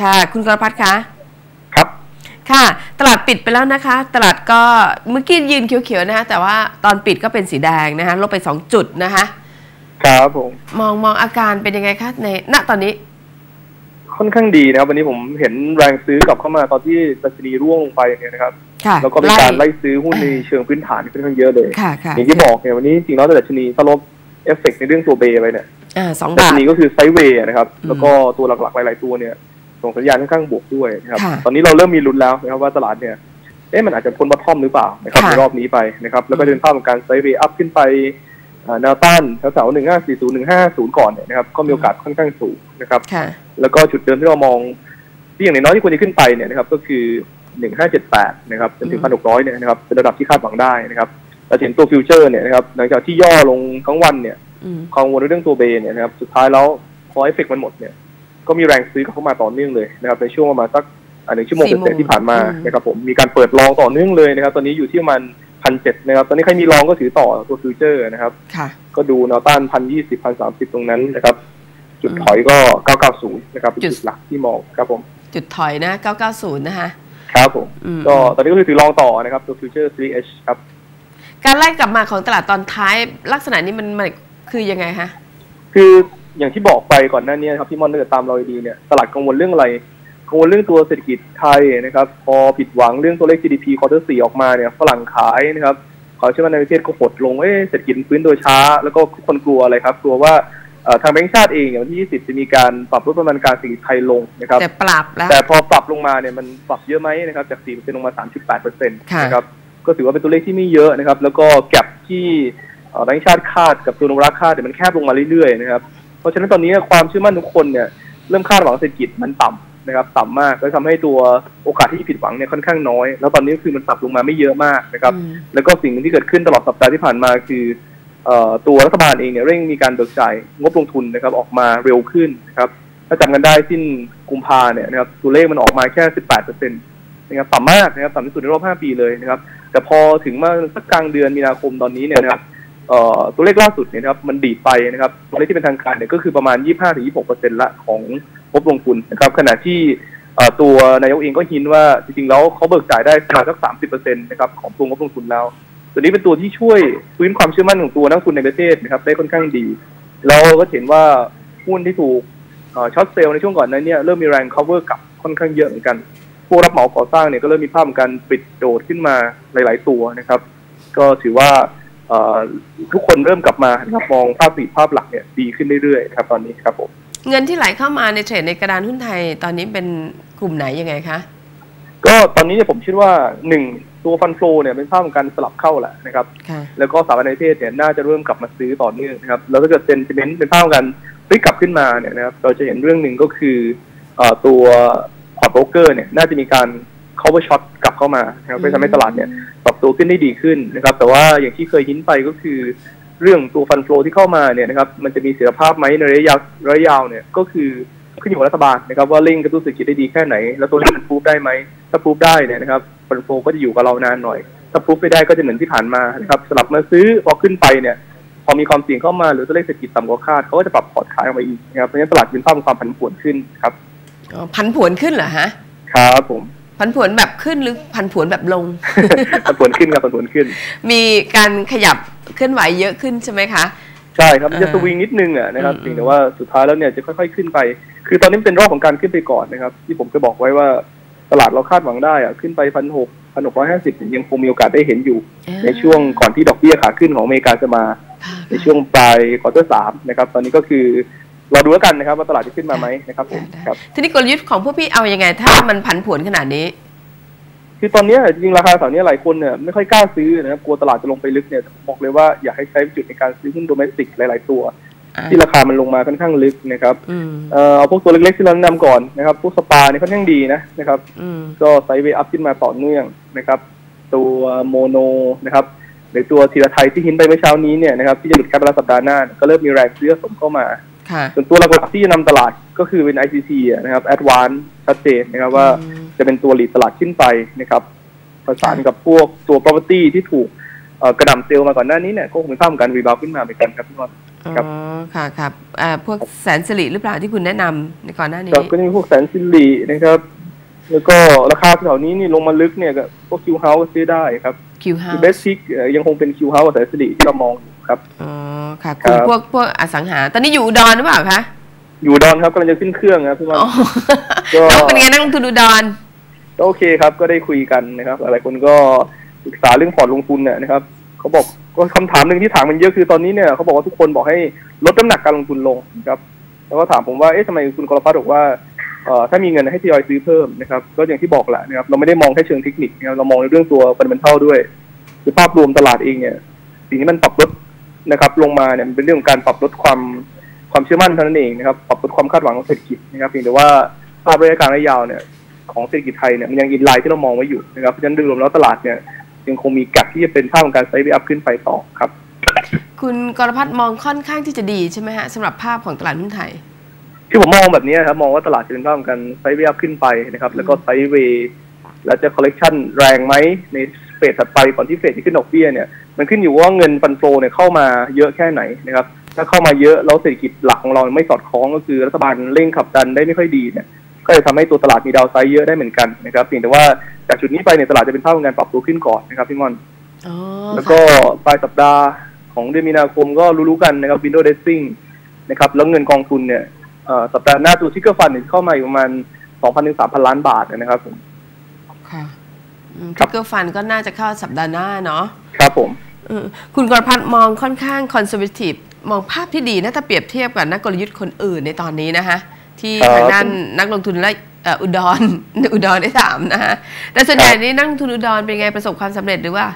ค่ะ คุณกรพัฒน์คะครับ ค่ะ ตลาดปิดไปแล้วนะคะ ตลาดก็เมื่อกี้ยืนเขียวๆนะคะแต่ว่าตอนปิดก็เป็นสีแดงนะคะลบไป2จุดนะคะครับผม มองมองอาการเป็นยังไงคะในณตอนนี้ ค่อนข้างดีนะครับ วันนี้ผมเห็นแรงซื้อกลับเข้ามาตอนที่ดัชนีร่วงลงไปเนี่ยนะครับค่ะแล้วก็มีการไล่ซื้อหุ้นในเชิงพื้นฐานค่อนข้างเยอะเลยค่ะค่ะอย่างที่บอกเนี่ยวันนี้จริงๆแล้วดัชนีถ้าลบเอฟเฟกต์ในเรื่องตัวเบย์ไปเนี่ย อ่าสองดับาชทนีก็คือไซด์เวย์นะครับอืมแล้วก็ตัวหลักๆหลาย ๆ ตัวเนี่ยส่งสัญญาณค่อนข้างบวกด้วยนะครับค่ะตอนนี้เราเริ่มมีลุ้นแล้วนะครับว่าตลาดเนี่ยเอ๊ะมันอาจจะพ้นบัตทอมหรือเปล่านะครับค่ะในรอบนี้ไปนะครับ แล้วก็เดินภาพของการไซด์เวย์อัพขึ้นไปอ่าแนวต้านแถวๆหนึ่งห้าสี่ศูนย์หนึ่งห้าศูนย์ก่อนเนี่ยนะครับ ก็มีโอกาสค่อนข้างสูงนะครับค่ะแล้วก็จุดเดิมที่เรามองที่อย่างน้อยที่ควรจะขึ้นไปเนี่ยนะครับ ก็คือหนึ่งห้าเจ็ดแปดนะครับจนถึงพันหกร้อยเนี่ยนะครับเป็นระดับที่คาดหวังได้นะครับเราเห็นตัวฟิวเจอร์เนี่ยนะครับหลังจากที่ย่อลงทั้งวันเนี่ย อืมกังวลเรื่องตัวเบย์เนี่ยนะครับสุดท้ายแล้วพอเอฟเฟกต์มันหมดเนี่ยก็มีแรงซื้อกลับเข้ามาต่อเนื่องเลยนะครับในช่วงประมาณสักอ่าหนึ่งชั่วโมงสี่โมงเศษๆที่ผ่านมาอืมนะครับผมมีการเปิดลองต่อเนื่องเลยนะครับ ตอนนี้อยู่ที่ประมาณพันเจ็ดนะครับ ตอนนี้ใครมีลองก็ถือต่อตัวฟิวเจอร์นะครับค่ะก็ดูแนวต้านพันยี่สิบพันสามสิบตรงนั้นนะครับ จุดถอยก็เก้าเก้าศูนย์นะครับเป็นจุดจุดหลักที่มองครับผม จุดถอยนะ990นะคะครับผมอืมก็ตอนนี้ก็คือถือลองต่อนะครับตัวฟิวเจอร์ 3H ครับการไล่กลับมาของตลาดตอนท้ายลักษณะนี้มันมัน คือยังไงคะคืออย่างที่บอกไปก่อนหน้านี้ครับพี่มอนถ้าเกิดตามเราดีเนี่ยตลาดกังวลเรื่องอะไรกังวลเรื่องตัวเศรษฐกิจไทยนะครับ พอผิดหวังเรื่องตัวเลข GDP ควอเตอร์สี่ออกมาเนี่ยฝรั่งขายนะครับขอเชื่อว่าในประเทศก็หดลงเอ๊ะเศรษฐกิจฟื้นโดยช้า แล้วก็ทุกคนกลัวอะไรครับ กลัวว่าเอ่อทางแบงก์ชาติเองอย่างวันที่ 20 จะมีการปรับลดประมาณการเศรษฐกิจไทยลงนะครับ แต่ปรับแล้วแต่พอปรับลงมาเนี่ยมันปรับเยอะไหมนะครับจาก4%ลงมา 38%ค่ะนะครับก็ถือว่าเป็นตัวเลขที่ไม่เยอะนะครับ แล้วก็แก็บที่ เอ่อแบงก์ชาติคาดกับตัวนรักคาดเนี่ยมันแคบลงมาเรื่อยๆนะครับเพราะฉะนั้นตอนนี้ความเชื่อมั่นทุกคนเนี่ยเริ่มคาดหวังเศรษฐกิจมันต่ำนะครับต่ำมากก็ทำให้ตัวโอกาสที่จะผิดหวังเนี่ยค่อนข้างน้อย แล้วตอนนี้คือมันปรับลงมาไม่เยอะมากนะครับอืมแล้วก็สิ่งหนึ่งที่เกิดขึ้นตลอดสัปดาห์ที่ผ่านมาคือเอ่อตัวรัฐบาลเองเนี่ยเร่งมีการเบิกจ่ายงบลงทุนนะครับออกมาเร็วขึ้นนะครับถ้าจำกันได้สิ้นกุมภาเนี่ยนะครับตัวเลขมันออกมาแค่ 18เปอร์เซ็นต์นะครับต่ำมากนะครับต่ำที่สุดในรอบ 5 ปีเลยนะครับแต่พอถึงมาสักกลางเดือนมีนาคมตอนนี้เนี่ยนะครับเอ่อ ตัวเลขล่าสุดเนี่ยนะครับมันดีดไปนะครับตัวเลขที่เป็นทางการเนี่ยก็คือประมาณ 25-26เปอร์เซ็นต์ละของงบลงทุนนะครับขณะที่ตัวนายกเองก็หินว่าจริงๆแล้วเขาเบิกจ่ายได้ประมาณสัก 30เปอร์เซ็นต์นะครับของตัวงบลงทุนแล้ว ตัวนี้เป็นตัวที่ช่วยฟื้นความเชื่อมั่นของตัวนักลงทุนในประเทศนะครับได้ค่อนข้างดี แล้วก็เห็นว่าหุ้นที่ถูกช็อตเซลล์ในช่วงก่อนนั้นเนี่ยเริ่มมีแรง cover กลับค่อนข้างเยอะเหมือนกันผู้รับเหมาก่อสร้างเนี่ยก็เริ่มมีภาพของการปิดโดดขึ้นมาหลาย ๆ ตัวนะครับ ก็ถือว่า ทุกคนเริ่มกลับมานะครับมองภาพสีภาพหลักเนี่ยดีขึ้นเรื่อยๆครับ ตอนนี้ครับผมเงินที่ไหลเข้ามาในเทรดในกระดานหุ้นไทยตอนนี้เป็นกลุ่มไหนยังไงคะก็ตอนนี้เนี่ยผมคิดว่าหนึ่งตัวฟันโฟเนี่ยเป็นภาพของการสลับเข้าแหละนะครับค่ะแล้วก็สถาบันในประเทศเนี่ยน่าจะเริ่มกลับมาซื้อต่อเนื่องนะครับแล้วถ้าเกิดเซนติเมนต์เป็นภาพของการพลิกกลับขึ้นมาเนี่ยนะครับเราจะเห็นเรื่องหนึ่งก็คือเอ่อตัวพอร์ตโบรกเกอร์เนี่ยน่าจะมีการ cover shot กลับเข้ามานะครับเพื่อทำให้ตลาดเนี่ยปรับตัวขึ้นได้ดีขึ้นนะครับ แต่ว่าอย่างที่เคยหินไปก็คือ เรื่องตัวฟันโฟที่เข้ามาเนี่ยนะครับ มันจะมีเสถียรภาพไหมในระยะยาวระยะยาวเนี่ยก็คือขึ้นอยู่กับรัฐบาลนะครับ ว่าเร่งกระตุ้นเศรษฐกิจได้ดีแค่ไหน แล้วตัวเลขมันพูฟได้ไหมถ้าพูฟได้เนี่ยนะครับฟันโฟก็จะอยู่กับเรานานหน่อย ถ้าพูฟไม่ได้ก็จะเหมือนที่ผ่านมานะครับสลับมาซื้อพอขึ้นไปเนี่ยพอมีความเสี่ยงเข้ามาหรือตัวเลขเศรษฐกิจต่ำกว่าคาดเขาก็จะปรับพอร์ตขายออกมาอีกนะครับเพราะฉะนั้นตลาดยืนภาพของความผันผวนขึ้นครับอ๋อพันผวนขึ้นเหรอฮะครับผม พันผวนแบบขึ้นหรือพันผวนแบบลง ผันผวนขึ้นครับผันผวนขึ้น มีการขยับเคลื่อนไหวเยอะขึ้นใช่ไหมคะใช่ครับมันจะอ่าสวิงนิดนึงอะนะครับอืมเพียงแต่ว่าสุดท้ายแล้วเนี่ยจะค่อย ๆ ขึ้นไป คือตอนนี้มันเป็นรอบของการขึ้นไปก่อนนะครับ ที่ผมเคยบอกไว้ว่าตลาดเราคาดหวังได้อะขึ้นไปพันหกพันหกร้อยห้าสิบยังคงมีโอกาสได้เห็นอยู่ ในช่วงก่อนที่ดอกเบี้ยขาขึ้นของอเมริกาจะมาค่ะในช่วงปลายควอเตอร์สามนะครับ ตอนนี้ก็คือ รอดูแล้วกันนะครับว่าตลาดจะขึ้นมาไหมนะครับผมได้ครับทีนี้กลยุทธ์ของพวกพี่เอาอยัางไง ถ้ามันผันผวนขนาดนี้ คือตอนเนี้ยจริงๆราคาแถวเนี้ยหลายคนเนี่ยไม่ค่อยกล้าซื้อนะครับกลัวตลาดจะลงไปลึกเนี่ยบอกเลยว่าอยากให้ใช้จุดในการซื้อหุ้นโดเมสติกหลาย ๆ ตัวอ่าที่ราคามันลงมาค่อนข้างลึกนะครับอืมเอ่อเอาพวกตัวเล็กๆที่เราแนะนำก่อนนะครับพวกสปาเนี่ยค่อนข้างดีนะนะครับอืมก็ไซด์เวย์อัพขึ้นมาต่อเนื่องนะครับ ตัวโมโนนะครับหรือตัวทีละไทยที่หินไปเมื่อเช้านี้เนี่ยนะครับที่จะหลุดแคปไปแล้วสัปดาห์หน้าก็เริ่มมีแรงซื้อสะสมเข้ามาค่ะ ส่วนตัวหลักๆที่จะนำตลาดก็คือเป็น ICT อะนะครับ Advance ชัดเจนนะครับว่าอืมจะเป็นตัวหลีดตลาดขึ้นไปนะครับประสานกับพวกตัว property ที่ถูกเอ่อกระหน่ำเซลล์มาก่อนหน้านี้เนี่ยก็คงเป็นภาพของการรีบาวขึ้นมาเหมือนกันครับพี่มอนอ๋ครับอค่ะครับอ่าพวกแสนสิริหรือเปล่าที่คุณแนะนำในก่อนหน้านี้ครับก็จะมีพวกแสนสิรินะครับ แล้วก็ราคาแถวนี้นี่ลงมาลึกเนี่ยก็พวกคิวเฮาส์ซื้อได้ครับคิวเฮาคือเบสซิกยังคงเป็นคิวเฮาส์กับแสนสิริที่เรามองอยู่ ครับอ๋อค่ะครัคุณบพวกพวกอสังหา ตอนนี้อยู่อุดรหรือเปล่าคะอยู่ดอนครับกำลังจะขึ้นเครื่องนะครับพี่มันอ๋อก็แล้วเป็นไงนักลงทุนอุดรก็โอเคครับ ก็ได้คุยกันนะครับหลายคนก็ศึกษาเรื่องพอร์ตลงทุนเนี่ยนะครับเขาบอกก็คำถามหนึ่งที่ถามมันเยอะคือตอนนี้เนี่ยเขาบอกว่าทุกคนบอกให้ลดน้ำหนักการลงทุนลงนะครับ แล้วก็ถามผมว่าเอ๊ะทำไมคุณกรพัฒน์บอกว่าเอ่อถ้ามีเงินให้ทยอยซื้อเพิ่มนะครับ ก็อย่างที่บอกแหละนะครับเราไม่ได้มองแค่เชิงเทคนิคนะครับเรามองในเรื่องตัวฟันเดเมนทัลด้วยคือภาพรวมตลาดเองเนี่ยสิ่งที่มันปรับลด นะครับ ลงมาเนี่ยมันเป็นเรื่องของการปรับลดความความเชื่อมั่นเท่านั้นเองนะครับ ปรับลดความคาดหวังของเศรษฐกิจนะครับเพียงแต่ว่าภาพระยะกลางระยะยาวเนี่ยของเศรษฐกิจไทยเนี่ยมันยังอินไลน์ที่เรามองไว้อยู่นะครับเพราะฉะนั้นโดยรวมแล้วตลาดเนี่ยยังคงมีแกลบที่จะเป็นภาพของการไซด์เวอัพขึ้นไปต่อครับ คุณกรพัฒน์มองค่อนข้างที่จะดีใช่ไหมฮะสำหรับภาพของตลาดหุ้นไทย ที่ผมมองแบบนี้ครับมองว่าตลาดจะเป็นภาพของการไซด์เวอัพขึ้นไปนะครับ แล้วก็ไซด์เวย์แล้วจะคอลเลกชันแรงไหมใน เฟสถัดไปก่อนที่เฟสจะขึ้นดอกเบี้ยเนี่ยมันขึ้นอยู่ว่าเงินฟันโฟเนี่ยเข้ามาเยอะแค่ไหนนะครับถ้าเข้ามาเยอะแล้วเศรษฐกิจหลักของเราไม่สอดคล้องก็คือรัฐบาลเร่งขับดันได้ไม่ค่อยดีเนี่ยก็จะทำให้ตัวตลาดมีดาวไซด์เยอะได้เหมือนกันนะครับเพียงแต่ว่าจากจุดนี้ไปเนี่ยตลาดจะเป็นภาพของการปรับตัวขึ้นก่อนนะครับพี่มอนอ๋อแล้วก็ปลายสัปดาห์ของเดือนมีนาคมก็รู้ๆกันนะครับ window dressing นะครับแล้วเงินกองทุนเนี่ยเอ่อสัปดาห์หน้าตัวทิกเกอร์ฟันเข้ามาอยู่ประมาณ2,000ถึง3,000ล้านบาทนะครับผมค่ะทิ ครักบเกอร์ฟันก็น่าจะเข้าสัปดาห์หน้าเนาะครับผมเออคุณกรพัฒน์มองค่อนข้างคอนเซอร์ t ทีฟมองภาพที่ดีนะถ้าเปรียบเทียบกับนักกลยุทธ์คนอื่นในตอนนี้นะคะที่ทางด้านนักลงทุนและเอ่ออุดรอุดรได้ถามนะคะแต่ส่วนใหญ่นี่นักลงทุนอุดรเป็นไงประสบความสำเร็จหรือว่า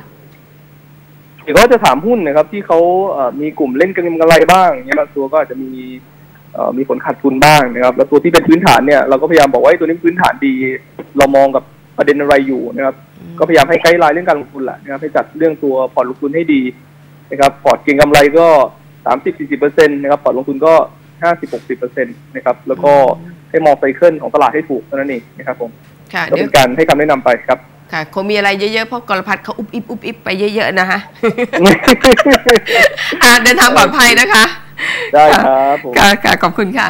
เดี๋ยวก็จะถามหุ้นนะครับ ที่เขาเอ่อมีกลุ่มเล่นกันกำไรบ้างเนี่ยบางตัวก็อาจจะมีเอ่อมีผลขาดทุนบ้างนะครับ แล้วตัวที่เป็นพื้นฐานเนี่ยเราก็พยายามบอกว่าไอ้ตัวนี้พื้นฐานดี เรามองกับ ประเด็นอะไรอยู่นะครับ ก็พยายามให้ไกด์ไลน์เรื่องการลงทุนแหละนะครับให้จัดเรื่องตัวพอร์ตลงทุนให้ดีนะครับพอร์ตเก็งกำไรก็สามสิบสี่สิบเปอร์เซ็นต์นะครับพอร์ตลงทุนก็ห้าสิบหกสิบเปอร์เซ็นต์นะครับ แล้วก็ให้มองไซเคิลของตลาดให้ถูกเท่านั้นเองนะครับผมค่ะก็เดี๋ยเป็วนการให้คำแนะนำไปครับค่ะคงมีอะไรเยอะๆเพราะกรพัฒน์เขาอุบอิบอุบอิบไปเยอะๆนะคะอะเดินทางปลอดภัยนะคะ ได้ครับผมค่ะค่ะขอบคุณค่ะ